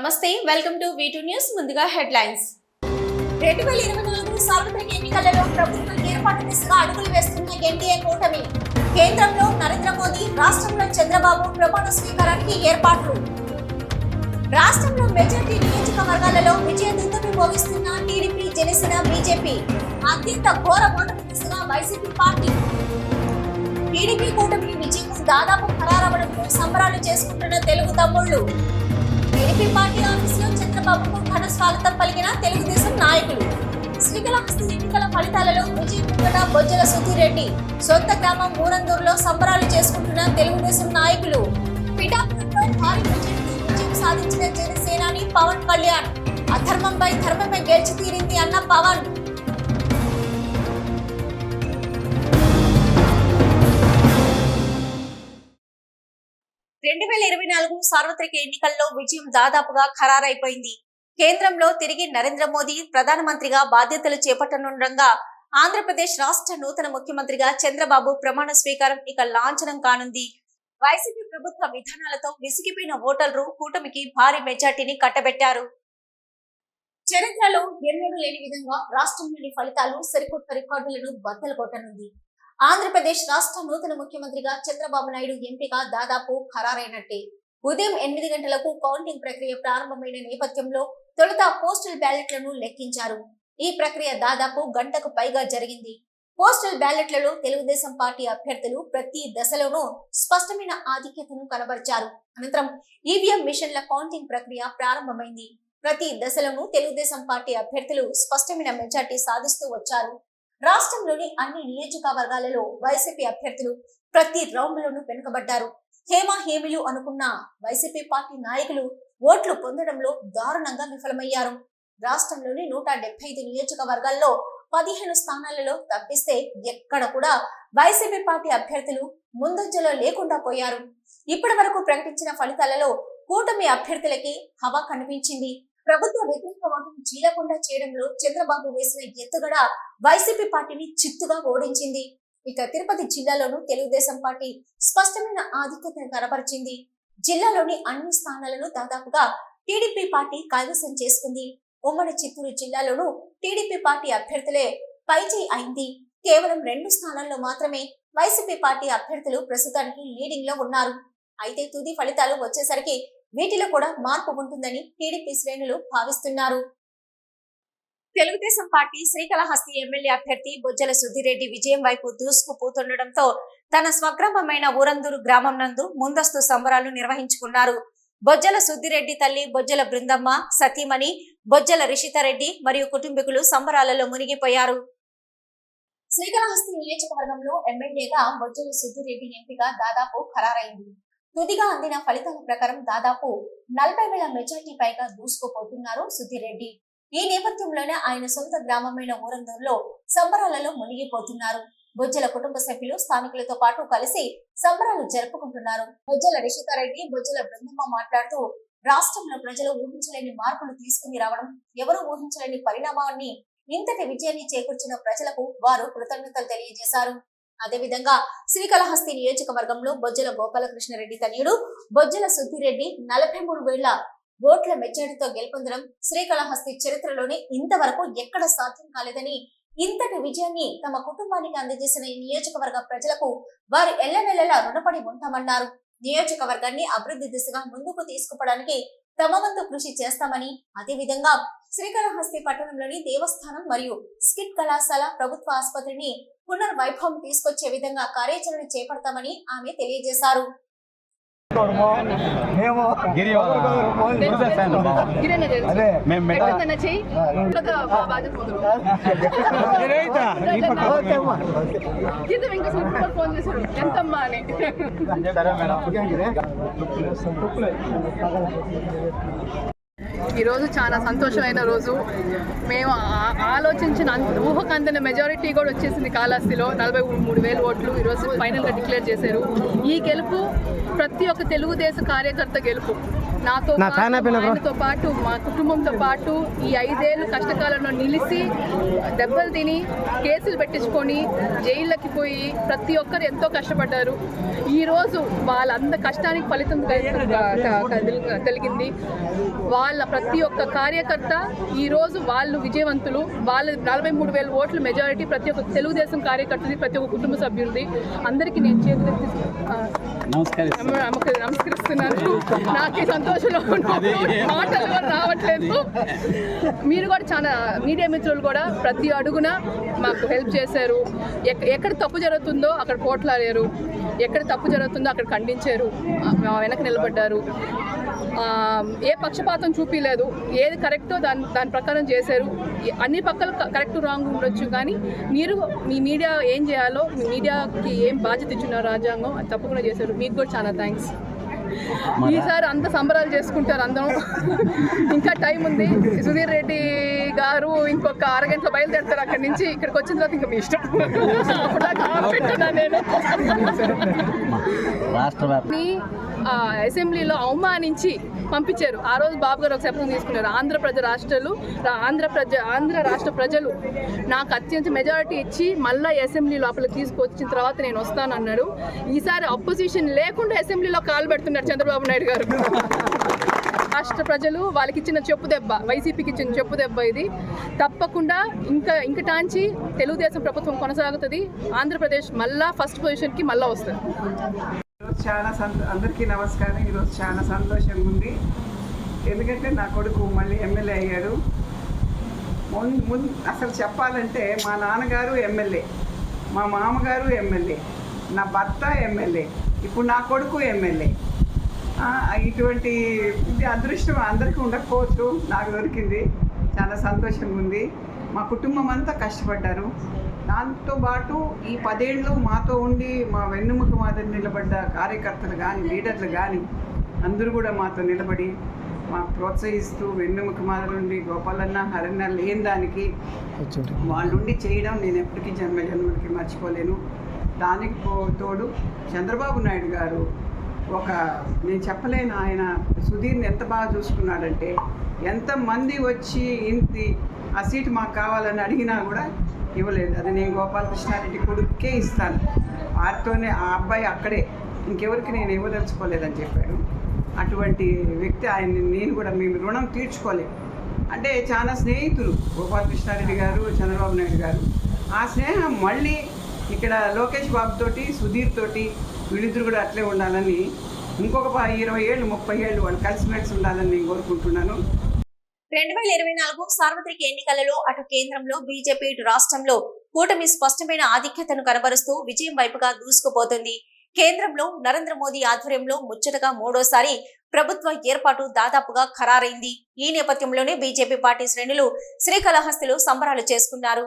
నమస్తే welcome to వీటూ news ముందుగా headlines రెండు వేల ఇరవై నాలుగు సార్వత్రిక ఎన్నికలలో ప్రభుత్వం ఏర్పాటు దిశగా అడుగులు వేస్తున్న ఎన్డీఏ కూటమి. కేంద్రంలో నరేంద్ర మోదీ రాష్ట్రంలో చంద్రబాబు ప్రమాణ స్వీకారానికి ఏర్పాట్లు. రాష్ట్రంలో మెజార్టీ నియోజకవర్గాలలో విజయ దుందుని మోగిస్తున్న టీడీపీ జనసేన బీజేపీ. అత్యంత ఘోర ఓటమి దిశగా వైసీపీ పార్టీ. టీడీపీ కూటమి విజయం దాదాపు ఖరారవడంతో సంబరాలు చేసుకుంటున్న తెలుగు తమ్ముళ్ళు. ఏపీ పార్టీ ఆఫీసులో చంద్రబాబుకు ఘన స్వాగతం పలికిన తెలుగుదేశం నాయకులు. శ్రీకాళహస్తి ఎన్నికల ఫలితాలలో విజయం ముంగట బొజ్జల సుధీరెడ్డి సొంత గ్రామం ఊరందూరులో సంబరాలు చేసుకుంటున్న తెలుగుదేశం నాయకులు. పిఠాపురంలో భారీ మెజారిటీ విజయం సాధించిన జనసేనాని పవన్ కళ్యాణ్. అధర్మంపై ధర్మమే గెలిచి తీరింది అన్న పవన్. రెండు వేల ఇరవై నాలుగు సార్వత్రిక ఎన్నికల్లో విజయం దాదాపుగా ఖరారైపోయింది. కేంద్రంలో తిరిగి నరేంద్ర మోదీ ప్రధానమంత్రిగా బాధ్యతలు చేపట్టనుండగా ఆంధ్రప్రదేశ్ రాష్ట్ర నూతన ముఖ్యమంత్రిగా చంద్రబాబు ప్రమాణ స్వీకారం ఇక లాంఛనం కానుంది. వైసీపీ ప్రభుత్వ విధానాలతో విసిగిపోయిన ఓటర్లు కూటమికి భారీ మెజార్టీని కట్టబెట్టారు. చరిత్రలో ఎన్నడూ లేని విధంగా రాష్ట్రంలోని ఫలితాలు సరికొత్త రికార్డులను బద్దలు కొట్టనుంది. ఆంధ్రప్రదేశ్ రాష్ట్ర నూతన ముఖ్యమంత్రిగా చంద్రబాబు నాయుడు ఎంపిక దాదాపు ఖరారైనట్టే. ఉదయం ఎనిమిది గంటలకు కౌంటింగ్ ప్రక్రియ ప్రారంభమైన నేపథ్యంలో తొలుత పోస్టల్ బ్యాలెట్లను లెక్కించారు. ఈ ప్రక్రియ దాదాపు గంటకు పైగా జరిగింది. పోస్టల్ బ్యాలెట్లలో తెలుగుదేశం పార్టీ అభ్యర్థులు ప్రతి దశలోనూ స్పష్టమైన ఆధిక్యతను కనబరిచారు. అనంతరం ఈవీఎం మిషన్ల కౌంటింగ్ ప్రక్రియ ప్రారంభమైంది. ప్రతి దశలోనూ తెలుగుదేశం పార్టీ అభ్యర్థులు స్పష్టమైన మెజార్టీ సాధిస్తూ వచ్చారు. రాష్ట్రంలోని అన్ని నియోజకవర్గాలలో వైసీపీ అభ్యర్థులు ప్రతి రౌండ్లోనూ వెనుకబడ్డారు. హేమ హేమిలు అనుకున్న వైసీపీ పార్టీ నాయకులు ఓట్లు పొందడంలో దారుణంగా విఫలమయ్యారు. రాష్ట్రంలోని నూట డెబ్బై ఐదు నియోజకవర్గాల్లో పదిహేను స్థానాలలో తప్పిస్తే ఎక్కడ కూడా వైసీపీ పార్టీ అభ్యర్థులు ముందంజలో లేకుండా పోయారు. ఇప్పటి వరకు ప్రకటించిన ఫలితాలలో కూటమి అభ్యర్థులకి హవా కనిపించింది. ప్రభుత్వ వ్యతిరేక ఓటును చీలకుండా చేయడంలో చంద్రబాబు వేసిన ఎత్తుగడ వైసీపీ పార్టీని చిత్తుగా ఓడించింది. ఇక తిరుపతి జిల్లాలోనూ తెలుగుదేశం పార్టీ స్పష్టమైన ఆధిక్యతను కనబరిచింది జిల్లాలోని అన్ని స్థానాలను దాదాపుగా టీడీపీ పార్టీ కైవసం చేసుకుంది. ఉమ్మడి చిత్తూరు జిల్లాలోనూ టీడీపీ పార్టీ అభ్యర్థులే పైచేయి అయింది. కేవలం రెండు స్థానాల్లో మాత్రమే వైసీపీ పార్టీ అభ్యర్థులు ప్రస్తుతానికి లీడింగ్లో ఉన్నారు. అయితే తుది ఫలితాలు వచ్చేసరికి వీటిలో కూడా మార్పు ఉంటుందని టీడీపీ శ్రేణులు భావిస్తున్నారు. తెలుగుదేశం పార్టీ శ్రీకాళహస్తి ఎమ్మెల్యే అభ్యర్థి బొజ్జల సుధిరెడ్డి విజయం వైపు దూసుకుపోతుండటంతో తన స్వగ్రామమైన ఊరందూరు గ్రామం నందు ముందస్తు సంబరాలు నిర్వహించుకున్నారు. బొజ్జల సుద్దిరెడ్డి తల్లి బొజ్జల బృందమ్మ సతీమణి బొజ్జల రిషితారెడ్డి మరియు కుటుంబీకులు సంబరాలలో మునిగిపోయారు. శ్రీకాళహస్తి నియోజకవర్గంలో ఎమ్మెల్యేగా బొజ్జల సుద్దిరెడ్డి ఎంపిక దాదాపు ఖరారైంది. తుదిగా అందిన ఫలితాల ప్రకారం దాదాపు నలభై వేల మెజార్టీ పైగా దూసుకుపోతున్నారు సుధిరెడ్డి ఈ నేపథ్యంలోనే ఆయన సొంత గ్రామమైన ఊరందూరులో సంబరాలలో మునిగిపోతున్నారు. బొజ్జల కుటుంబ సభ్యులు స్థానికులతో పాటు కలిసి సంబరాలు జరుపుకుంటున్నారు. బొజ్జల రిషితారెడ్డి బొజ్జల బృందమ్మ మాట్లాడుతూ రాష్ట్రంలో ప్రజలు ఊహించలేని మార్పులు తీసుకుని రావడం ఎవరు ఊహించలేని పరిణామాన్ని ఇంతటి విజయాన్ని చేకూర్చిన ప్రజలకు వారు కృతజ్ఞతలు తెలియజేశారు. అదేవిధంగా శ్రీకాళహస్తి నియోజకవర్గంలో బొజ్జల గోపాలకృష్ణారెడ్డి తనయుడు బొజ్జల సుద్దిరెడ్డి నలభై మూడు వేల ఓట్ల మెజారిటీతో గెలుపొందడం శ్రీకాళహస్తి చరిత్రలోనే ఇంతవరకు ఎక్కడ సాధ్యం కాలేదని ఇంతటి విజయాన్ని తమ కుటుంబానికి అందజేసిన ఈ నియోజకవర్గ ప్రజలకు వారు ఎల్లవెల్లలా రుణపడి ఉంటామన్నారు. నియోజకవర్గాన్ని అభివృద్ధి దిశగా ముందుకు తీసుకుపోవడానికి తమ వంతు కృషి చేస్తామని అదేవిధంగా శ్రీకాళహస్తి పట్టణంలోని దేవస్థానం మరియు స్కిట్ కళాశాల ప్రభుత్వ ఆసుపత్రిని పునర్వైభవం తీసుకొచ్చే విధంగా కార్యాచరణ చేపడతామని ఆమె తెలియజేశారు. మేము. అదే. మేము సరే మేడం. ఈరోజు చాలా సంతోషమైన రోజు. మేము ఆలోచించిన ఊహకు అందిన మెజారిటీ కూడా వచ్చేసింది కాళహస్తిలో. నలభై మూడు వేల ఓట్లు ఈరోజు ఫైనల్గా డిక్లేర్ చేశారు. ఈ గెలుపు ప్రతి ఒక్క తెలుగుదేశం కార్యకర్త గెలుపు. నాతో. ఆయనతో పాటు మా కుటుంబంతో పాటు ఈ ఐదేళ్ళు కష్టకాలంలో నిలిచి దెబ్బలు తిని కేసులు పెట్టించుకొని జైళ్ళకి పోయి ప్రతి ఒక్కరు ఎంతో కష్టపడ్డారు. ఈ రోజు వాళ్ళంద కష్టానికి ఫలితం కలి- కలిగింది వాళ్ళ ప్రతి ఒక్క కార్యకర్త ఈ రోజు వాళ్ళు విజయవంతులు. వాళ్ళ నలభై మూడు వేల ఓట్ల మెజారిటీ ప్రతి ఒక్క తెలుగుదేశం కార్యకర్తది ప్రతి ఒక్క కుటుంబ సభ్యులది. అందరికీ నేను చేతులెత్తి నమస్కరిస్తున్నాను. నాకు ఈ సంతోషంలో మాటలు కూడా రావట్లేదు. మీరు కూడా చాలా మీడియా మిత్రులు కూడా ప్రతి అడుగున మాకు హెల్ప్ చేశారు. ఎక్కడ తప్పు జరుగుతుందో అక్కడ పోట్లాడారు. ఎక్కడ తప్పు జరుగుతుందో అక్కడ ఖండించారు. వెనక నిలబడ్డారు. ఏ పక్షపాతం చూపించలేదు ఏది కరెక్టో దాని దాని ప్రకారం చేశారు. అన్ని పక్కలు కరెక్ట్ రాంగ్ ఉండొచ్చు. కానీ మీరు మీ మీడియా ఏం చేయాలో మీ మీడియాకి ఏం బాధ్యత ఇచ్చిన రాజ్యాంగం తప్పకుండా చేశారు. మీకు కూడా చాలా థ్యాంక్స్ ఈసారి అంత సంబరాలు చేసుకుంటారు అందరం. ఇంకా టైం ఉంది. సుధీర్ రెడ్డి గారు ఇంకొక అరగంటలో బయలుదేరుతారు అక్కడి నుంచి. ఇక్కడికి వచ్చిన తర్వాత ఇంకా మీ ఇష్టం. నేను. అసెంబ్లీలో అవమానించి పంపించారు. ఆ రోజు బాబు గారు ఒక శపథం తీసుకున్నారు. ఆంధ్ర ప్రజ రాష్ట్రాలు ఆంధ్ర ప్రజ ఆంధ్ర రాష్ట్ర ప్రజలు నాకు అత్యంత మెజారిటీ ఇచ్చి మళ్ళీ అసెంబ్లీ లోపల తీసుకొచ్చిన తర్వాత నేను వస్తానన్నాడు. ఈసారి అపోజిషన్ లేకుండా అసెంబ్లీలో కాలు పెడుతున్నారు చంద్రబాబు నాయుడు గారు. రాష్ట్ర ప్రజలు వాళ్ళకి ఇచ్చిన చెప్పు దెబ్బ వైసీపీకి ఇచ్చిన చెప్పు దెబ్బ ఇది. తప్పకుండా ఇంకా ఇంకటాంచి తెలుగుదేశం ప్రభుత్వం కొనసాగుతుంది. ఆంధ్రప్రదేశ్ మళ్ళా ఫస్ట్ పొజిషన్కి మళ్ళా వస్తుంది. చాలా సంతో అందరికీ నమస్కారం. ఈరోజు చాలా సంతోషంగా ఉంది. ఎందుకంటే నా కొడుకు మళ్ళీ ఎమ్మెల్యే అయ్యాడు. ముందు ముందు అసలు చెప్పాలంటే మా నాన్నగారు ఎమ్మెల్యే మా మామగారు ఎమ్మెల్యే నా భర్త ఎమ్మెల్యే ఇప్పుడు నా కొడుకు ఎమ్మెల్యే. ఇటువంటి ఇది అదృష్టం అందరికీ ఉండకపోవచ్చు. నాకు దొరికింది. చాలా సంతోషంగా ఉంది. మా కుటుంబం అంతా కష్టపడ్డారు. దాంతో పాటు ఈ పదేళ్ళు మాతో ఉండి మా వెన్నుముక మాదిరి నిలబడ్డ కార్యకర్తలు కానీ లీడర్లు కానీ అందరూ కూడా మాతో నిలబడి మాకు ప్రోత్సహిస్తూ వెన్నుముక మాదిరి ఉండి గోపాలన్న హరన్న లేని దానికి వాళ్ళుండి చేయడం నేను ఎప్పటికీ జన్మ జన్మలకి మర్చిపోలేను. దానికి తోడు చంద్రబాబు నాయుడు గారు ఒక నేను చెప్పలేను ఆయన సుధీర్ని ఎంత బాగా చూసుకున్నాడంటే ఎంతమంది వచ్చి ఇంటి ఆ సీటు మాకు కావాలని అడిగినా కూడా ఇవ్వలేదు. అది నేను గోపాలకృష్ణారెడ్డి కొడుకే ఇస్తాను. వారితోనే ఆ అబ్బాయి అక్కడే. ఇంకెవరికి నేను ఇవ్వదలుచుకోలేదని చెప్పాడు. అటువంటి వ్యక్తి ఆయన్ని నేను కూడా మేము రుణం తీర్చుకోలేము. అంటే చాలా స్నేహితులు గోపాలకృష్ణారెడ్డి గారు చంద్రబాబు నాయుడు గారు. ఆ స్నేహం మళ్ళీ ఇక్కడ లోకేష్ బాబు తోటి సుధీర్ తోటి వీళ్ళిద్దరు కూడా అట్లే ఉండాలని ఇంకొక ఇరవై ఏళ్ళు ముప్పై ఏళ్ళు వాళ్ళు కలిసిమెలిసి ఉండాలని నేను కోరుకుంటున్నాను. రెండు వేల ఇరవై నాలుగు సార్వత్రిక ఎన్నికలలో అటు కేంద్రంలో బీజేపీ ఇటు రాష్ట్రంలో కూటమి స్పష్టమైన ఆధిక్యతను కనబరుస్తూ విజయం వైపుగా దూసుకుపోతుంది. కేంద్రంలో నరేంద్ర మోదీ ఆధ్వర్యంలో ముచ్చటగా మూడోసారి ప్రభుత్వ ఏర్పాటు దాదాపుగా ఖరారైంది. ఈ నేపథ్యంలోనే బీజేపీ పార్టీ శ్రేణులు శ్రీకాళహస్తిలో సంబరాలు చేసుకున్నారు.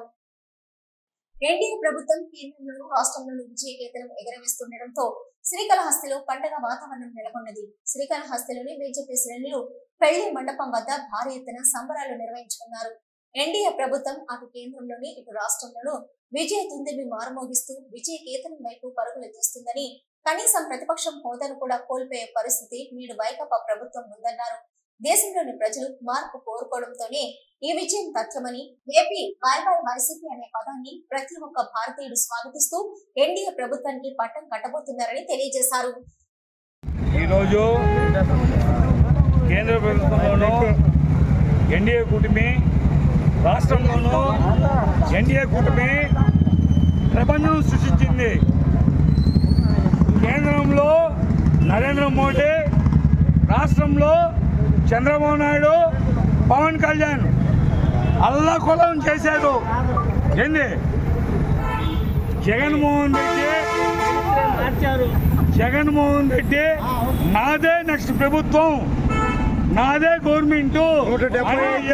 ఎన్డీఏ ప్రభుత్వం కేంద్రంలోనూ రాష్ట్రంలోనూ విజయకేతనం ఎగరవేస్తుండటంతో శ్రీకాళహస్తిలో పండగ వాతావరణం నెలకొన్నది. శ్రీకాళహస్తిలోని బీజేపీ శ్రేణులు పెళ్ళి మండపం వద్ద భారీ ఎత్తున సంబరాలు నిర్వహించుకున్నారు. ఎన్డీఏ ప్రభుత్వం అటు కేంద్రంలోని ఇటు రాష్ట్రంలోనూ విజయ తుందిని మారుమోగిస్తూ విజయ కేతనం వైపు పరుగులు తీస్తుందని కనీసం ప్రతిపక్షం హోదాను కూడా కోల్పోయే పరిస్థితి నేడు వైకాపా ప్రభుత్వం ఉందన్నారు. దేశంలోని ప్రజలు మార్పు కోరుకోవడంతోనే ఈ విజయం తథ్యమని ఏపీ బై బై వైసీపీ అనే పదాన్ని ప్రతి ఒక్క భారతీయుడు స్వాగతిస్తూ ఎన్డీఏ ప్రభుత్వానికి పట్టం కట్టబోతున్నారని తెలియజేశారు. ఈరోజు కేంద్ర ప్రభుత్వంలోనూ ఎన్డీఏ కూటమి రాష్ట్రంలోనూ ఎన్డీఏ కూటమి ప్రపంచం సృష్టించింది. కేంద్రంలో నరేంద్ర మోడీ రాష్ట్రంలో చంద్రబాబు నాయుడు పవన్ కళ్యాణ్ అల్లకొలం చేశారు. ఏంది? జగన్మోహన్ రెడ్డి జగన్మోహన్ రెడ్డి నాదే నెక్స్ట్ ప్రభుత్వం. నాదే గవర్నమెంట్.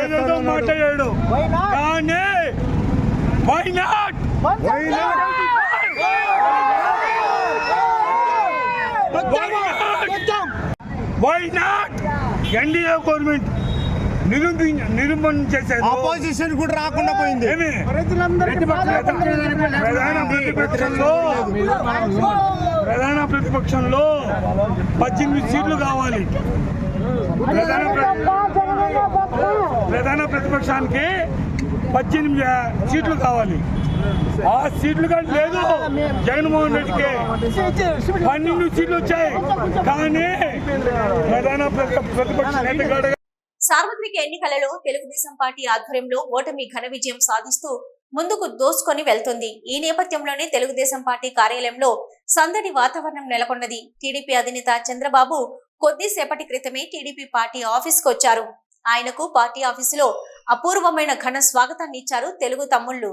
ఏదేదో మాట్లాడాడు కానీ why not why not NDA government నిరూపించ నిరూపణ చేశారు ఆపోజిషన్ కూడా రాకుండా పోయింది. ఏమి? ప్రధాన ప్రతిపక్షంలో ప్రధాన ప్రతిపక్షంలో పద్దెనిమిది సీట్లు కావాలి. ప్రధాన ప్ర- ప్రధాన ప్రతిపక్షానికి పద్దెనిమిది సీట్లు కావాలి. ఆ సీట్లు కానీ లేదు. జగన్మోహన్ రెడ్డికి. పన్నెండు సీట్లు వచ్చాయి. కానీ ప్రధాన ప్రతిపక్ష నేత సార్వత్రిక ఎన్నికలలో తెలుగుదేశం పార్టీ ఆధ్వర్యంలో ఓటమి ఘన విజయం సాధిస్తూ ముందుకు దోసుకొని వెళ్తుంది. ఈ నేపథ్యంలోనే తెలుగుదేశం పార్టీ కార్యాలయంలో సందడి వాతావరణం నెలకొన్నది. టీడీపీ అధినేత చంద్రబాబు కొద్దిసేపటి క్రితమే టీడీపీ పార్టీ ఆఫీస్కు వచ్చారు. ఆయనకు పార్టీ ఆఫీసులో అపూర్వమైన ఘన స్వాగతాన్ని ఇచ్చారు తెలుగు తమ్ముళ్ళు.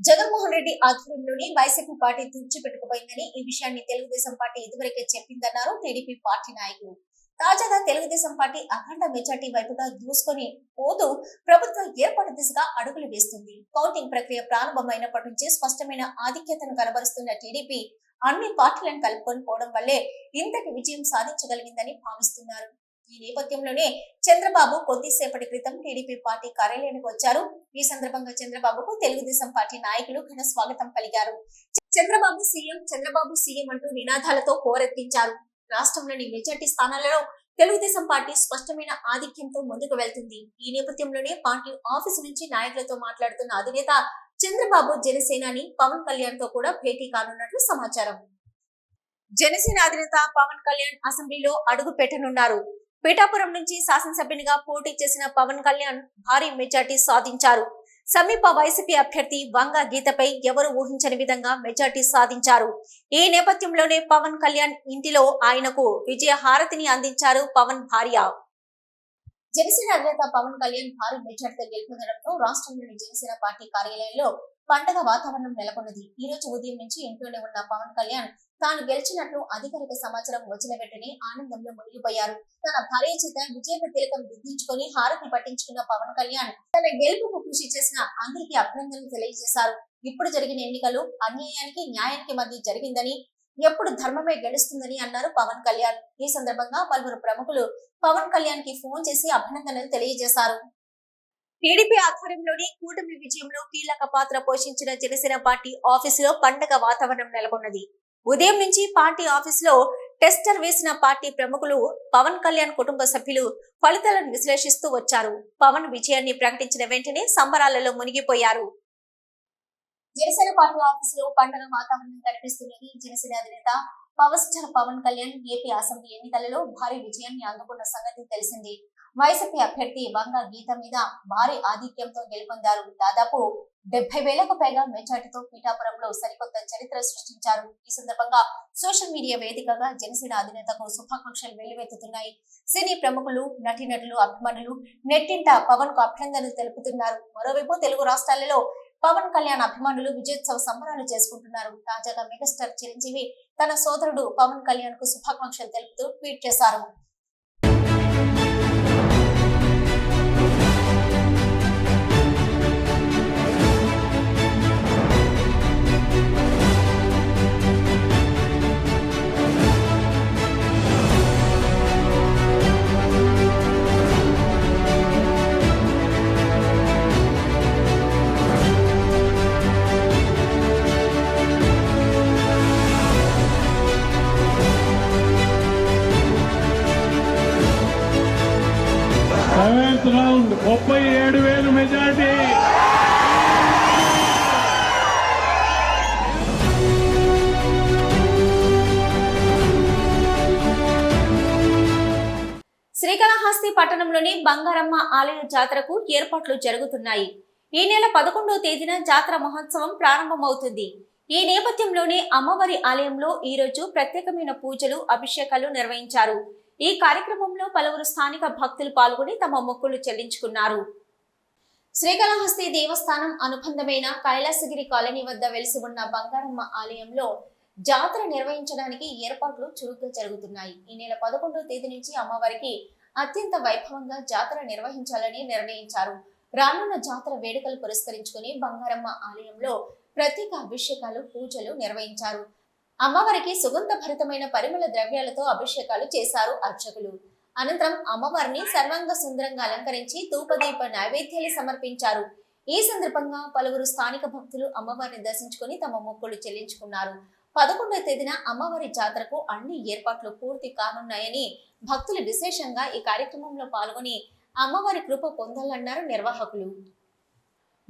జగన్మోహన్ రెడ్డి ఆధ్వర్యంలోనే వైసీపీ పార్టీ తుడిచిపెట్టుకుపోయిందని ఈ విషయాన్ని తెలుగుదేశం పార్టీ ఇదివరకే చెప్పిందన్నారు టీడీపీ పార్టీ నాయకులు. తాజాగా తెలుగుదేశం పార్టీ అఖండ మెజార్టీ వైపుగా దూసుకొని పోతూ ప్రభుత్వం ఏర్పాటు దిశగా అడుగులు వేస్తుంది. కౌంటింగ్ ప్రక్రియ ప్రారంభమైనప్పటి నుంచి స్పష్టమైన ఆధిక్యతను కనబరుస్తున్న టీడీపీ అన్ని పార్టీలను కలుపుకొని పోవడం వల్లే ఇంతటి విజయం సాధించగలిగిందని భావిస్తున్నారు. ఈ నేపథ్యంలోనే చంద్రబాబు కొద్దిసేపటి క్రితం టీడీపీ పార్టీ కార్యాలయానికి వచ్చారు. ఈ సందర్భంగా చంద్రబాబుకు తెలుగుదేశం పార్టీ నాయకులు ఘన స్వాగతం పలికారు. చంద్రబాబు సీఎం చంద్రబాబు సీఎం అంటూ నినాదాలతో కోరెత్తించారు రాష్ట్రంలోని మెజార్టీ స్థానాలలో తెలుగుదేశం పార్టీ స్పష్టమైన ఆధిక్యంతో ముందుకు వెళ్తుంది. ఈ నేపథ్యంలోనే పార్టీ ఆఫీసు నుంచి నాయకులతో మాట్లాడుతున్న అధినేత చంద్రబాబు జనసేనాని పవన్ కళ్యాణ్తో కూడా భేటీ కానున్నట్లు సమాచారం. జనసేన అధినేత పవన్ కళ్యాణ్ అసెంబ్లీలో అడుగు పెట్టనున్నారు పిఠాపురం నుంచి శాసనసభ్యునిగా పోటీ చేసిన పవన్ కళ్యాణ్ భారీ మెజార్టీ సాధించారు. సమీప వైసీపీ అభ్యర్థి వంగ గీతపై ఎవరు ఊహించని విధంగా మెజార్టీ సాధించారు. ఈ నేపథ్యంలోనే పవన్ కళ్యాణ్ ఇంటిలో ఆయనకు విజయ హారతిని అందించారు పవన్ భార్య. జనసేన అధినేత పవన్ కళ్యాణ్ భారీ మెజార్టీతో గెలుపొందడంతో రాష్ట్రంలోని జనసేన పార్టీ కార్యాలయంలో పండగ వాతావరణం నెలకొన్నది. ఈ రోజు ఉదయం నుంచి ఇంట్లోనే ఉన్న పవన్ కళ్యాణ్ తాను గెలిచినట్లు అధికారిక సమాచారం వచ్చిన వెంటనే ఆనందంలో మునిగిపోయారు. తన భార్య చేత విజయ తిలకం దిద్దించుకొని హారతి పట్టించుకున్న పవన్ కళ్యాణ్ తన గెలుపుకు కృషి చేసిన అందరికీ అభినందనలు తెలియజేశారు. ఇప్పుడు జరిగిన ఎన్నికలు అన్యాయానికి న్యాయానికి మధ్య జరిగిందని ఎప్పుడు ధర్మమే గెలుస్తుందని అన్నారు పవన్ కళ్యాణ్. ఈ సందర్భంగా పలువురు ప్రముఖులు పవన్ కళ్యాణ్కి ఫోన్ చేసి అభినందనలు తెలియజేశారు. టీడీపీ ఆధ్వర్యంలోని కూటమి విజయంలో కీలక పాత్ర పోషించిన జనసేన పార్టీ ఆఫీసులో పండగ వాతావరణం నెలకొన్నది. ఉదయం నుంచి పార్టీ ఆఫీసులో టెస్టర్ వేసిన పార్టీ ప్రముఖులు పవన్ కళ్యాణ్ కుటుంబ సభ్యులు ఫలితాలను విశ్లేషిస్తూ వచ్చారు. పవన్ విజయాన్ని ప్రకటించిన వెంటనే సంబరాలలో మునిగిపోయారు. జనసేన పార్టీ ఆఫీసులో పండగ వాతావరణం కనిపిస్తున్నది. జనసేన అధినేత power star Pawan Kalyan AP assembly ఎన్నికలలో భారీ విజయాన్ని అందుకున్న సంగతి తెలిసింది. వైసీపీ అభ్యర్థి వంగ గీత మీద భారీ ఆధిక్యంతో గెలుపొందారు. దాదాపు డెబ్బై వేలకు పైగా మెజార్టీతో పీఠాపురంలో సరికొత్త చరిత్ర సృష్టించారు. ఈ సందర్భంగా సోషల్ మీడియా వేదికగా జనసేన అధినేతకు శుభాకాంక్షలు వెల్లువెత్తుతున్నాయి. సినీ ప్రముఖులు నటీనటులు అభిమానులు నెట్టింట పవన్కు అభినందనలు తెలుపుతున్నారు. మరోవైపు తెలుగు రాష్ట్రాలలో పవన్ కళ్యాణ్ అభిమానులు విజయోత్సవ సంబరాలు చేసుకుంటున్నారు. తాజాగా మెగాస్టార్ చిరంజీవి తన సోదరుడు పవన్ కళ్యాణ్కు శుభాకాంక్షలు తెలుపుతూ ట్వీట్ చేశారు. సెవెంత్ రౌండ్ ముప్పై ఏడు వేలు మెజార్టీ. శ్రీకాళహస్తి పట్టణంలోని బంగారమ్మ ఆలయ జాతరకు ఏర్పాట్లు జరుగుతున్నాయి. ఈ నెల పదకొండవ తేదీన జాతర మహోత్సవం ప్రారంభమవుతుంది. ఈ నేపథ్యంలోనే అమ్మవారి ఆలయంలో ఈరోజు ప్రత్యేకమైన పూజలు అభిషేకాలు నిర్వహించారు. ఈ కార్యక్రమంలో పలువురు స్థానిక భక్తులు పాల్గొని తమ మొక్కులు చెల్లించుకున్నారు. శ్రీకాళహస్తి దేవస్థానం అనుబంధమైన కైలాసగిరి కాలనీ వద్ద వెలిసి ఉన్న బంగారమ్మ ఆలయంలో జాతర నిర్వహించడానికి ఏర్పాట్లు చురుగ్గా జరుగుతున్నాయి. ఈ నెల పదకొండవ తేదీ నుంచి అమ్మవారికి అత్యంత వైభవంగా జాతర నిర్వహించాలని నిర్ణయించారు. రానున్న జాతర వేడుకలు పురస్కరించుకుని బంగారమ్మ ఆలయంలో ప్రత్యేక అభిషేకాలు పూజలు నిర్వహించారు. అమ్మవారికి సుగంధ భరితమైన పరిమళ ద్రవ్యాలతో అభిషేకాలు చేశారు అర్చకులు. అనంతరం అమ్మవారిని సర్వాంగ సుందరంగా అలంకరించి ధూపదీప నైవేద్యాలు సమర్పించారు. ఈ సందర్భంగా పలువురు స్థానిక భక్తులు అమ్మవారిని దర్శించుకొని తమ మొక్కులు చెల్లించుకున్నారు. పదకొండవ తేదీన అమ్మవారి జాతరకు అన్ని ఏర్పాట్లు పూర్తి కానున్నాయని భక్తులు విశేషంగా ఈ కార్యక్రమంలో పాల్గొని అమ్మవారి కృప పొందాలన్నారు నిర్వాహకులు.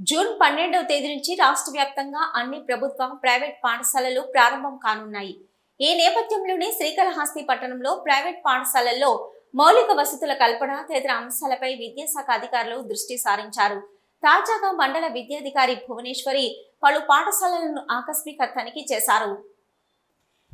జూన్ పన్నెండవ తేదీ నుంచి రాష్ట్ర వ్యాప్తంగా అన్ని ప్రభుత్వ ప్రైవేట్ పాఠశాలలు ప్రారంభం కానున్నాయి. ఈ నేపథ్యంలోనే శ్రీకాళహస్తి పట్టణంలో ప్రైవేట్ పాఠశాలల్లో మౌలిక వసతుల కల్పన తదితర అంశాలపై విద్యాశాఖ అధికారులు దృష్టి సారించారు. తాజాగా మండల విద్యాధికారి భువనేశ్వరి పలు పాఠశాలలను ఆకస్మిక తనిఖీ చేశారు.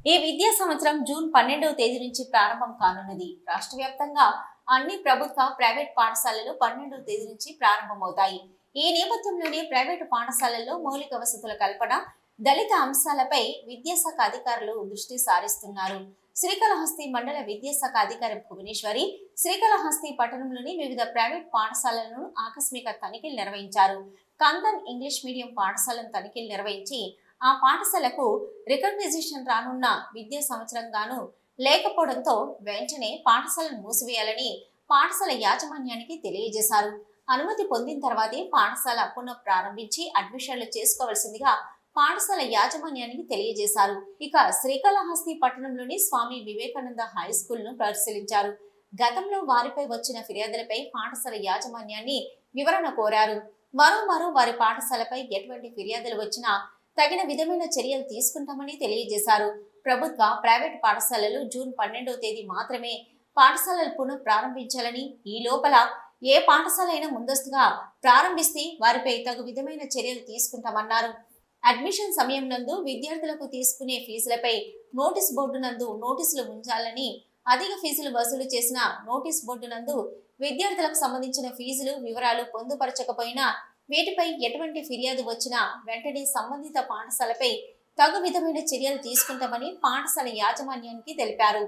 ఈ విద్యా సంవత్సరం జూన్ పన్నెండవ తేదీ నుంచి ప్రారంభం కానున్నది. రాష్ట్ర వ్యాప్తంగా అన్ని ప్రభుత్వ ప్రైవేట్ పాఠశాలలు పన్నెండవ తేదీ నుంచి ప్రారంభమవుతాయి. ఈ నేపథ్యంలోనే ప్రైవేటు పాఠశాలల్లో మౌలిక వసతుల కల్పన దళిత అంశాలపై విద్యాశాఖ అధికారులు దృష్టి సారిస్తున్నారు. శ్రీకాళహస్తి మండల విద్యాశాఖ అధికారి భువనేశ్వరి శ్రీకాళహస్తి పట్టణంలోని వివిధ ప్రైవేట్ పాఠశాలలను ఆకస్మిక తనిఖీలు నిర్వహించారు. కందన్ ఇంగ్లీష్ మీడియం పాఠశాలను తనిఖీలు నిర్వహించి ఆ పాఠశాలకు రికగ్నైజేషన్ రానున్న విద్యా సంవత్సరం గాను లేకపోవడంతో వెంటనే పాఠశాలను మూసివేయాలని పాఠశాల యాజమాన్యానికి తెలియజేశారు. అనుమతి పొందిన తర్వాతే పాఠశాల పునః ప్రారంభించి అడ్మిషన్లు చేసుకోవాల్సిందిగా పాఠశాల యాజమాన్యానికి తెలియజేశారు. ఇక శ్రీకాళహస్తి పట్టణంలోని స్వామి వివేకానంద హై స్కూల్ను పరిశీలించారు. గతంలో వారిపై వచ్చిన ఫిర్యాదులపై పాఠశాల యాజమాన్యాన్ని వివరణ కోరారు. మరోమారు వారి పాఠశాలపై ఎటువంటి ఫిర్యాదులు వచ్చినా తగిన విధమైన చర్యలు తీసుకుంటామని తెలియజేశారు. ప్రభుత్వ ప్రైవేట్ పాఠశాలలు జూన్ పన్నెండవ తేదీ మాత్రమే పాఠశాలలు పునః ప్రారంభించాలని ఈ లోపల ఏ పాఠశాల అయినా ముందస్తుగా ప్రారంభిస్తే వారిపై తగు విధమైన చర్యలు తీసుకుంటామన్నారు. అడ్మిషన్ సమయం నందు విద్యార్థులకు తీసుకునే ఫీజులపై నోటీస్ బోర్డు నందు నోటీసులు ఉంచాలని అధిక ఫీజులు వసూలు చేసిన నోటీస్ బోర్డు నందు విద్యార్థులకు సంబంధించిన ఫీజులు వివరాలు పొందుపరచకపోయినా వీటిపై ఎటువంటి ఫిర్యాదు వచ్చినా వెంటనే సంబంధిత పాఠశాలపై తగు విధమైన చర్యలు తీసుకుంటామని పాఠశాల యాజమాన్యానికి తెలిపారు.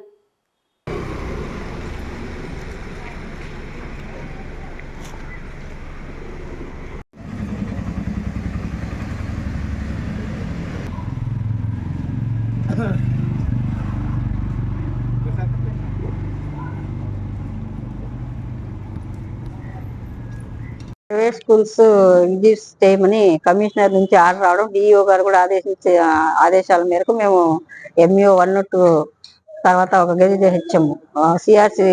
ప్రైవేట్ స్కూల్స్ విజిట్స్ చేయమని కమిషనర్ నుంచి ఆర్డర్ రావడం డిఈఓ గారు కూడా ఆదేశించే ఆదేశాల మేరకు మేము ఎంఈఓ వన్ టూ తర్వాత ఒక గది హెచ్ఎం సిఆర్సి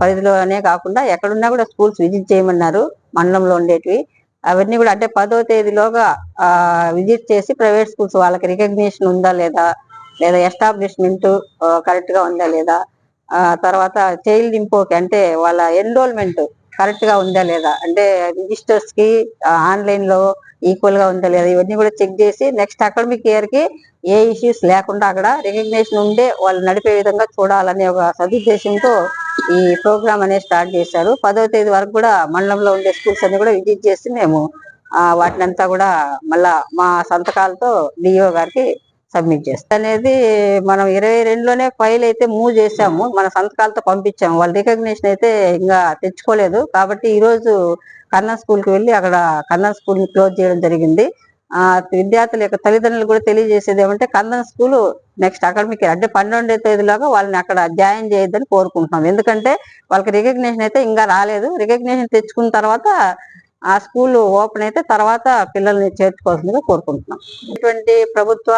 పరిధిలోనే కాకుండా ఎక్కడున్నా కూడా స్కూల్స్ విజిట్ చేయమన్నారు మండలంలో ఉండేటివి. అవన్నీ కూడా అంటే పదో తేదీలోగా విజిట్ చేసి ప్రైవేట్ స్కూల్స్ వాళ్ళకి రికగ్నిషన్ ఉందా లేదా లేదా ఎస్టాబ్లిష్మెంట్ కరెక్ట్గా ఉందా లేదా ఆ తర్వాత చైల్డ్ ఇంపోకి అంటే వాళ్ళ ఎన్రోల్మెంట్ కరెక్ట్గా ఉందా లేదా? అంటే రిజిస్టర్స్కి ఆన్లైన్లో ఈక్వల్గా ఉందా లేదా? ఇవన్నీ కూడా చెక్ చేసి నెక్స్ట్ అకాడమిక్ ఇయర్కి ఏ ఇష్యూస్ లేకుండా అక్కడ రికగ్నేషన్ ఉండే వాళ్ళు నడిపే విధంగా చూడాలనే ఒక సదుద్దేశంతో ఈ ప్రోగ్రామ్ అనేది స్టార్ట్ చేశారు. పదో తేదీ వరకు కూడా మండలంలో ఉండే స్కూల్స్ అన్ని కూడా విజిట్ చేసి మేము వాటినంతా కూడా మళ్ళా మా సంతకాలతో డిఓ గారికి సబ్మిట్ చేస్తాం. అనేది మనం ఇరవై రెండులోనే ఫైల్ అయితే మూవ్ చేసాము మన సంతకాలతో పంపించాము. వాళ్ళ రికగ్నేషన్ అయితే ఇంకా తెచ్చుకోలేదు. కాబట్టి ఈ రోజు కన్నా స్కూల్కి వెళ్ళి అక్కడ కన్నా స్కూల్ని క్లోజ్ చేయడం జరిగింది. ఆ విద్యార్థుల యొక్క తల్లిదండ్రులు కూడా తెలియజేసేది ఏమంటే కందన్ స్కూల్ నెక్స్ట్ అకాడమిక్ అంటే పన్నెండో తేదీలాగా వాళ్ళని అక్కడ జాయిన్ చేయొద్దని కోరుకుంటున్నాం. ఎందుకంటే వాళ్ళకి రికగ్నేషన్ అయితే ఇంకా రాలేదు. రికగ్నేషన్ తెచ్చుకున్న తర్వాత ఆ స్కూల్ ఓపెన్ అయితే తర్వాత పిల్లల్ని చేర్చుకోవాల్సిందిగా కోరుకుంటున్నాం. ఇటువంటి ప్రభుత్వ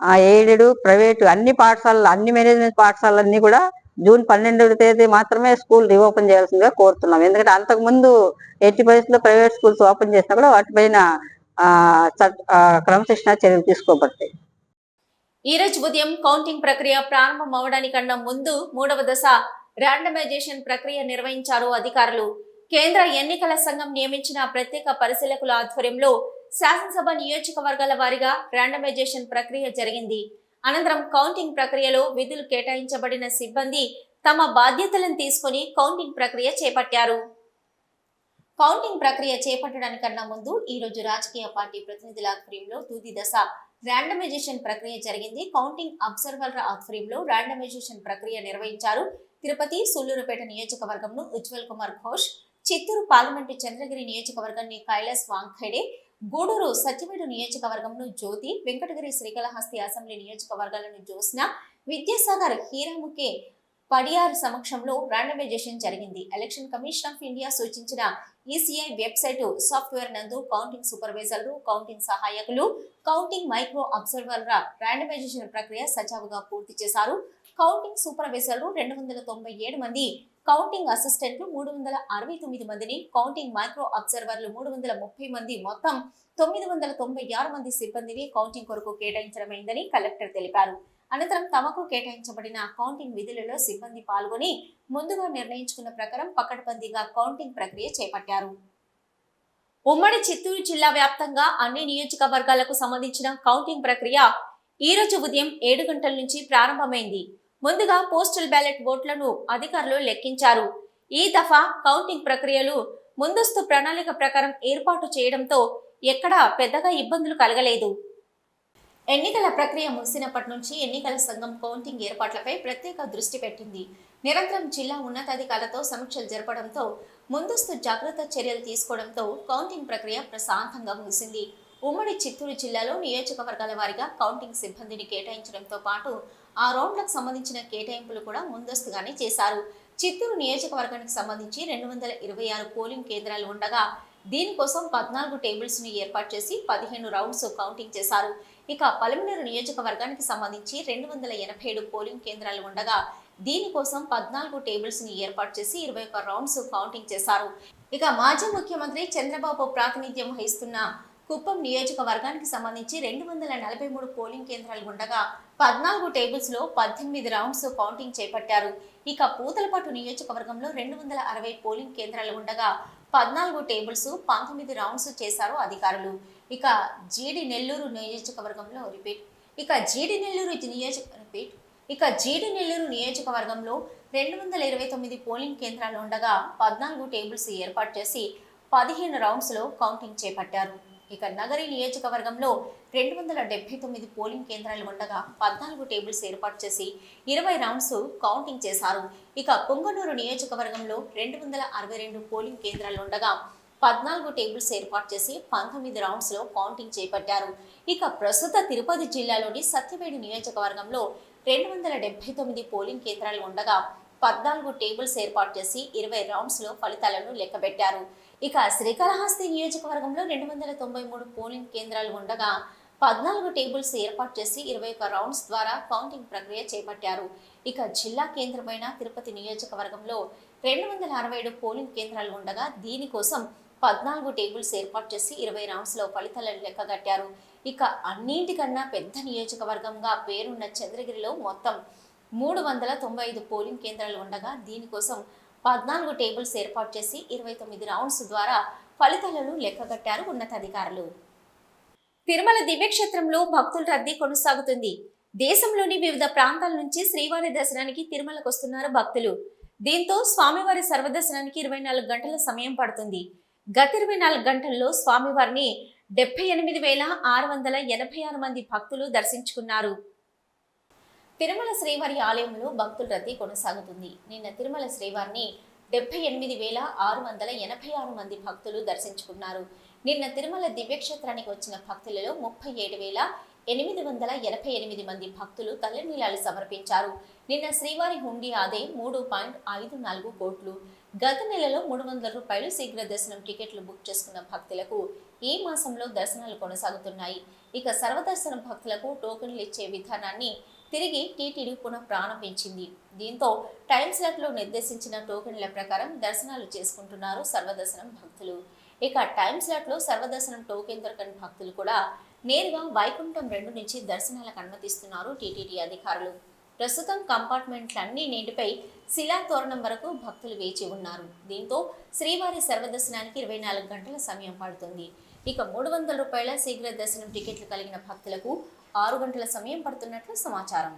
ఆ ఎయిడెడ్ ప్రైవేట్ అన్ని పాఠశాలలు అన్ని మేనేజ్మెంట్ పాఠశాలన్నీ కూడా జూన్ పన్నెండవ తేదీ మాత్రమే స్కూల్ రీఓపెన్ చేయాల్సిందిగా కోరుతున్నాం. ఎందుకంటే అంతకు ముందు పర్సెంట్ ప్రైవేట్ స్కూల్స్ ఓపెన్ చేసినా కూడా వాటిపైన ఆ, క్రమశిక్షణ చర్యలు తీసుకోబడతాయి. ఈ రోజు ఉదయం కౌంటింగ్ ప్రక్రియ ప్రారంభం అవడానికన్నా ముందు మూడవ దశ ర్యాండమైజేషన్ ప్రక్రియ నిర్వహించారు అధికారులు. కేంద్ర ఎన్నికల సంఘం నియమించిన ప్రత్యేక పరిశీలకుల ఆధ్వర్యంలో శాసనసభ నియోజకవర్గాల వారీగా ర్యాండమైజేషన్ ప్రక్రియ జరిగింది. అనంతరం కౌంటింగ్ ప్రక్రియలో విధులు కేటాయించబడిన సిబ్బంది తమ బాధ్యతలను తీసుకొని కౌంటింగ్ ప్రక్రియ చేపట్టారు. కౌంటింగ్ ప్రక్రియ చేపట్టడానికన్నా ముందు ఈ రోజు రాజకీయ పార్టీ ప్రతినిధుల ఆధ్వర్యంలో తుది దశ ర్యాండమైజేషన్ ప్రక్రియ జరిగింది. కౌంటింగ్ అబ్జర్వర్ల ఆధ్వర్యంలో ర్యాండమైజేషన్ ప్రక్రియ నిర్వహించారు తిరుపతి సుల్లూరుపేట నియోజకవర్గంను ఉజ్వల్ కుమార్ ఘోష్ చిత్తూరు పార్లమెంటు చంద్రగిరి నియోజకవర్గాన్ని కైలాస్ వాంఖేడే గూడూరు సత్యవేడు నియోజకవర్గంను జ్యోతి వెంకటగిరి శ్రీకాళహస్తి అసెంబ్లీ నియోజకవర్గాలను జోస్న విద్యాసాగర్ హీరాముఖే పడియార్ సమక్షంలో ర్యాండమైజేషన్ జరిగింది. ఎలక్షన్ కమిషన్ ఆఫ్ ఇండియా సూచించిన ఈసీఐ వెబ్సైట్ సాఫ్ట్వేర్ నందు కౌంటింగ్ సూపర్వైజర్లు కౌంటింగ్ సహాయకులు కౌంటింగ్ మైక్రో అబ్జర్వర్ల ర్యాండమైజేషన్ ప్రక్రియ సజావుగా పూర్తి చేశారు. కౌంటింగ్ సూపర్వైజర్లు రెండు వందల తొంభై ఏడు మంది కౌంటింగ్ అసిస్టెంట్లు మూడు వందల అరవై తొమ్మిది మందిని కౌంటింగ్ మైక్రో అబ్జర్వర్లు మూడు వందల ముప్పై మంది మొత్తం తొమ్మిది వందల తొంభై ఆరు మంది సిబ్బందిని కౌంటింగ్ కొరకు కేటాయించడమైందని కలెక్టర్ తెలిపారు. అనంతరం తమకు కేటాయించబడిన కౌంటింగ్ విధులలో సిబ్బంది పాల్గొని ముందుగా నిర్ణయించుకున్న ప్రకారం పకడ్బందీగా కౌంటింగ్ ప్రక్రియ చేపట్టారు. ఉమ్మడి చిత్తూరు జిల్లా వ్యాప్తంగా అన్ని నియోజకవర్గాలకు సంబంధించిన కౌంటింగ్ ప్రక్రియ ఈ రోజు ఉదయం ఏడు గంటల నుంచి ప్రారంభమైంది. ముందుగా పోస్టల్ బ్యాలెట్ ఓట్లను అధికారులు లెక్కించారు. ఈ దఫా కౌంటింగ్ ప్రక్రియలు ముందస్తు ప్రణాళిక ప్రకారం ఏర్పాటు చేయడంతో ఎక్కడా పెద్దగా ఇబ్బందులు కలగలేదు. ఎన్నికల ప్రక్రియ ముగిసినప్పటి నుంచి ఎన్నికల సంఘం కౌంటింగ్ ఏర్పాట్లపై ప్రత్యేక దృష్టి పెట్టింది. నిరంతరం జిల్లా ఉన్నతాధికారులతో సమీక్షలు జరపడంతో ముందస్తు జాగ్రత్త చర్యలు తీసుకోవడంతో కౌంటింగ్ ప్రక్రియ ప్రశాంతంగా ముగిసింది. ఉమ్మడి చిత్తూరు జిల్లాలో నియోజకవర్గాల వారీగా కౌంటింగ్ సిబ్బందిని కేటాయించడంతో పాటు ఆ రౌండ్లకు సంబంధించిన కేటాయింపులు కూడా ముందస్తుగానే చేశారు. చిత్తూరు నియోజకవర్గానికి సంబంధించి రెండు వందల ఇరవై ఆరు పోలింగ్ కేంద్రాలు ఉండగా దీనికోసం పద్నాలుగు టేబుల్స్ను ఏర్పాటు చేసి పదిహేను రౌండ్స్ కౌంటింగ్ చేశారు. ఇక పలమనేరు నియోజకవర్గానికి సంబంధించి రెండు వందల ఎనభై ఏడు పోలింగ్ కేంద్రాలు ఉండగా దీనికోసం పద్నాలుగు టేబుల్స్ని ఏర్పాటు చేసి ఇరవై ఒక్క రౌండ్స్ కౌంటింగ్ చేశారు. ఇక మాజీ ముఖ్యమంత్రి చంద్రబాబు ప్రాతినిధ్యం వహిస్తున్న కుప్పం నియోజకవర్గానికి సంబంధించి రెండు వందల నలభై మూడు పోలింగ్ కేంద్రాలు ఉండగా పద్నాలుగు టేబుల్స్లో పద్దెనిమిది రౌండ్స్ కౌంటింగ్ చేపట్టారు. ఇక పూతలపట్టు నియోజకవర్గంలో రెండు వందల అరవై పోలింగ్ కేంద్రాలు ఉండగా పద్నాలుగు టేబుల్స్ పంతొమ్మిది రౌండ్స్ చేశారు అధికారులు. ఇక జీడి నెల్లూరు నియోజకవర్గంలో రిపీట్ ఇక జీడి నెల్లూరు నియోజక రిపీట్ ఇక జీడి నెల్లూరు నియోజకవర్గంలో రెండు వందల ఇరవై తొమ్మిది పోలింగ్ కేంద్రాలు ఉండగా పద్నాలుగు టేబుల్స్ ఏర్పాటు చేసి పదిహేను రౌండ్స్లో కౌంటింగ్ చేపట్టారు. ఇక నగరి నియోజకవర్గంలో రెండు వందల డెబ్బై తొమ్మిది పోలింగ్ కేంద్రాలు ఉండగా పద్నాలుగు టేబుల్స్ ఏర్పాటు చేసి ఇరవై రౌండ్స్ కౌంటింగ్ చేశారు. ఇక పొంగనూరు నియోజకవర్గంలో రెండు వందల అరవై రెండు పోలింగ్ కేంద్రాలు ఉండగా పద్నాలుగు టేబుల్స్ ఏర్పాటు చేసి పంతొమ్మిది రౌండ్స్లో కౌంటింగ్ చేపట్టారు. ఇక ప్రస్తుత తిరుపతి జిల్లాలోని సత్యవేడి నియోజకవర్గంలో రెండు వందల డెబ్బై తొమ్మిది పోలింగ్ కేంద్రాలు ఉండగా పద్నాలుగు టేబుల్స్ ఏర్పాటు చేసి ఇరవై రౌండ్స్లో ఫలితాలను లెక్కబెట్టారు. ఇక శ్రీకాళహస్తి నియోజకవర్గంలో రెండు వందల తొంభై మూడు పోలింగ్ కేంద్రాలు ఉండగా పద్నాలుగు టేబుల్స్ ఏర్పాటు చేసి ఇరవై ఒక్క రౌండ్స్ ద్వారా కౌంటింగ్ ప్రక్రియ చేపట్టారు. ఇక జిల్లా కేంద్రమైన తిరుపతి నియోజకవర్గంలో రెండు వందల అరవై ఏడు పోలింగ్ కేంద్రాలు ఉండగా దీనికోసం పద్నాలుగు టేబుల్స్ ఏర్పాటు చేసి ఇరవై రౌండ్స్లో ఫలితాలను లెక్కగట్టారు. ఇక అన్నింటికన్నా పెద్ద నియోజకవర్గంగా పేరున్న చంద్రగిరిలో మొత్తం మూడు వందల తొంభై ఐదు పోలింగ్ కేంద్రాలు ఉండగా దీనికోసం పద్నాలుగు టేబుల్స్ ఏర్పాటు చేసి ఇరవై తొమ్మిది రౌండ్స్ ద్వారా ఫలితాలను లెక్కగట్టారు ఉన్నతాధికారులు. తిరుమల దివ్యక్షేత్రంలో భక్తుల రద్దీ కొనసాగుతుంది. దేశంలోని వివిధ ప్రాంతాల నుంచి శ్రీవారి దర్శనానికి తిరుమలకు వస్తున్నారు భక్తులు. దీంతో స్వామివారి సర్వదర్శనానికి ఇరవై నాలుగు గంటల సమయం పడుతుంది. గత ఇరవై నాలుగు గంటల్లో స్వామివారిని డెబ్బై ఎనిమిది వేల ఆరు వందల ఎనభై ఆరు మంది భక్తులు దర్శించుకున్నారు. తిరుమల శ్రీవారి ఆలయంలో భక్తుల రద్దీ కొనసాగుతుంది. నిన్న తిరుమల శ్రీవారిని డెబ్బై ఎనిమిది వేల ఆరు వందల ఎనభై ఆరు మంది భక్తులు దర్శించుకున్నారు. నిన్న తిరుమల దివ్యక్షేత్రానికి వచ్చిన భక్తులలో ముప్పై ఏడు వేల ఎనిమిది వందల ఎనభై ఎనిమిది మంది భక్తులు తల్లనీలాలు సమర్పించారు. నిన్న శ్రీవారి హుండీ ఆదాయం మూడు పాయింట్ ఐదు నాలుగు కోట్లు. గత నెలలో మూడు వందల రూపాయలు శీఘ్ర దర్శనం టికెట్లు బుక్ చేసుకున్న భక్తులకు ఈ మాసంలో దర్శనాలు కొనసాగుతున్నాయి. ఇక సర్వదర్శనం భక్తులకు టోకెన్లు ఇచ్చే విధానాన్ని తిరిగి టీటీడీ పునః ప్రారంభించింది. దీంతో టైం స్లాట్లో నిర్దేశించిన టోకెన్ల ప్రకారం దర్శనాలు చేసుకుంటున్నారు సర్వదర్శనం భక్తులు. ఇక టైం స్లాట్లో సర్వదర్శనం టోకెన్ దొరకని భక్తులు కూడా నేరుగా వైకుంఠం రెండు నుంచి దర్శనాలకు అనుమతిస్తున్నారు టీటీడీ అధికారులు. ప్రస్తుతం కంపార్ట్మెంట్లన్నీ నీటిపై శిలా తోరణం వరకు భక్తులు వేచి ఉన్నారు. దీంతో శ్రీవారి సర్వదర్శనానికి ఇరవై నాలుగు గంటల సమయం పడుతుంది. ఇక మూడు వందల రూపాయల శీఘ్ర దర్శనం టికెట్లు కలిగిన భక్తులకు ఆరు గంటల సమయం పడుతున్నట్లు సమాచారం.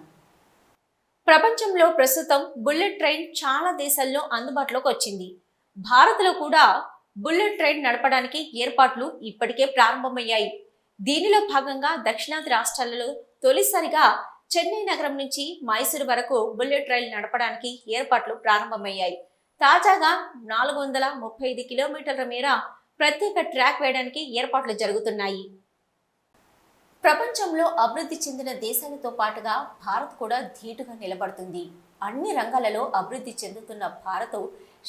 ప్రపంచంలో ప్రస్తుతం బుల్లెట్ ట్రైన్ చాలా దేశాల్లో అందుబాటులోకి వచ్చింది. భారత్లో కూడా బుల్లెట్ ట్రైన్ నడపడానికి ఏర్పాట్లు ఇప్పటికే ప్రారంభమయ్యాయి. దీనిలో భాగంగా దక్షిణాది రాష్ట్రాలలో తొలిసారిగా చెన్నై నగరం నుంచి మైసూరు వరకు బుల్లెట్ రైలు నడపడానికి ఏర్పాట్లు ప్రారంభమయ్యాయి. తాజాగా నాలుగు వందల ముప్పై ఐదు కిలోమీటర్ల మేర ప్రత్యేక ట్రాక్ వేయడానికి ఏర్పాట్లు జరుగుతున్నాయి. ప్రపంచంలో అభివృద్ధి చెందిన దేశాలతో పాటుగా భారత్ కూడా ధీటుగా నిలబడుతుంది. అన్ని రంగాలలో అభివృద్ధి చెందుతున్న భారత్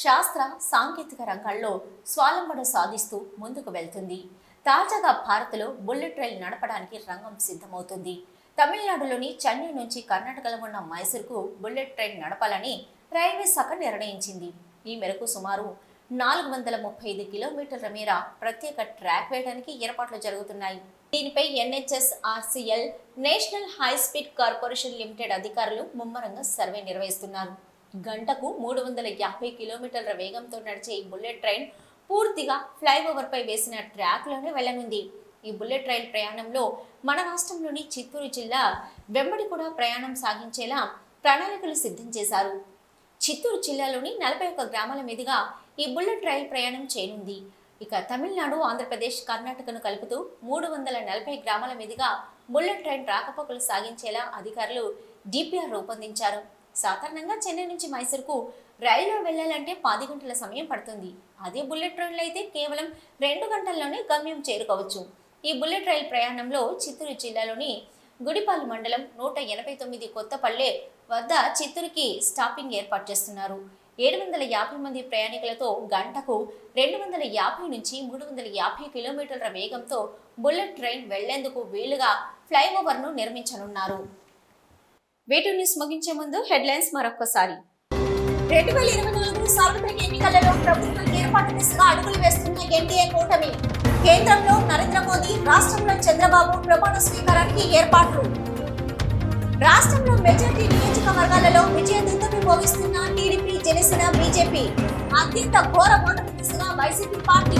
శాస్త్ర సాంకేతిక రంగాల్లో స్వాలంబన సాధిస్తూ ముందుకు వెళ్తుంది. తాజాగా భారత్లో బుల్లెట్ రైలు నడపడానికి రంగం సిద్ధమవుతుంది. తమిళనాడులోని చెన్నై నుంచి కర్ణాటకలో ఉన్న మైసూర్కు బుల్లెట్ ట్రైన్ నడపాలని రైల్వే శాఖ నిర్ణయించింది. ఈ మేరకు సుమారు నాలుగు వందల ముప్పై ఐదు కిలోమీటర్ల మేర ప్రత్యేక ట్రాక్ వేయడానికి ఏర్పాట్లు జరుగుతున్నాయి. దీనిపై NHS RCL national high speed corporation limited అధికారులు ముమ్మరంగా సర్వే నిర్వహిస్తున్నారు. గంటకు మూడు వందల యాభై కిలోమీటర్ల వేగంతో నడిచే ఈ బుల్లెట్ ట్రైన్ పూర్తిగా ఫ్లైఓవర్ పై వేసిన ట్రాక్లోనే వెళ్ళనుంది. ఈ బుల్లెట్ రైల్ ప్రయాణంలో మన రాష్ట్రంలోని చిత్తూరు జిల్లా వెంబడి కూడా ప్రయాణం సాగించేలా ప్రణాళికలు సిద్ధం చేశారు. చిత్తూరు జిల్లాలోని నలభై ఒక్క గ్రామాల మీదుగా ఈ బుల్లెట్ రైల్ ప్రయాణం చేయనుంది. ఇక తమిళనాడు ఆంధ్రప్రదేశ్ కర్ణాటకను కలుపుతూ మూడు వందల నలభై గ్రామాల మీదుగా బుల్లెట్ ట్రైన్ రాకపోకలు సాగించేలా అధికారులు డిపిఆర్ రూపొందించారు. సాధారణంగా చెన్నై నుంచి మైసూర్కు రైల్లో వెళ్ళాలంటే పది గంటల సమయం పడుతుంది. అదే బుల్లెట్ ట్రైన్లో అయితే కేవలం రెండు గంటల్లోనే గమ్యం చేరుకోవచ్చు. ఈ బుల్లెట్ రైల్ ప్రయాణంలో చిత్తూరు జిల్లాలోని గుడిపాలు మండలం నూట ఎనభై తొమ్మిది కొత్తపల్లె వద్ద చిత్తూరుకి స్టాపింగ్ ఏర్పాటు చేస్తున్నారు. ఏడు వందల యాభై మంది ప్రయాణికులతో గంటకు రెండు వందల యాభై నుంచి మూడు వందల యాభై కిలోమీటర్ల వేగంతో బుల్లెట్ ట్రైన్ వెళ్ళేందుకు వీలుగా ఫ్లైఓవర్ను నిర్మించనున్నారు. వేటు న్యూస్ ముగించే ముందు హెడ్లైన్స్ మరొకసారి రెండు వేల ఇరవై నాలుగు సార్వత్రిక ఎన్నికలలో ప్రభుత్వం ఏర్పాటు దిశగా అడుగులు వేస్తున్న ఎన్డీఏ కూటమి కేంద్రంలో నరేంద్ర మోదీ రాష్ట్రంలో చంద్రబాబు ప్రమాణ స్వీకారానికి ఏర్పాట్లు. రాష్ట్రంలో మెజార్టీ అత్యంత ఘోర ఓటమి దిశగా వైసీపీ పార్టీ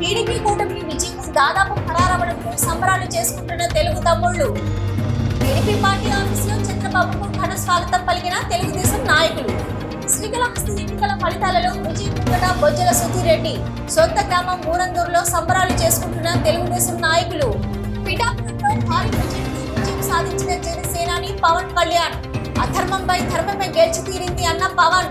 టీడీపీ కూటమి విజయం దాదాపు ఖరారవడంతో సంబరాలు చేసుకుంటున్న తెలుగు తమ్ముళ్ళు. టీడీపీ పార్టీ ఆఫీసులో చంద్రబాబుకు ఘన స్వాగతం పలికిన తెలుగుదేశం నాయకులు. శ్రీకాళహస్తి ఎన్నికల ఫలితాలలో విజయం పొందిన బొజ్జల సుధీరెడ్డి సొంత గ్రామం ఊరందూరులో సంబరాలు చేసుకుంటున్న తెలుగుదేశం నాయకులు. పిఠాపురంలో భారీ మెజారిటీ విజయం సాధించిన జనసేనాని పవన్ కళ్యాణ్. అధర్మంపై ధర్మమే గెలిచి తీరింది అన్న పవన్.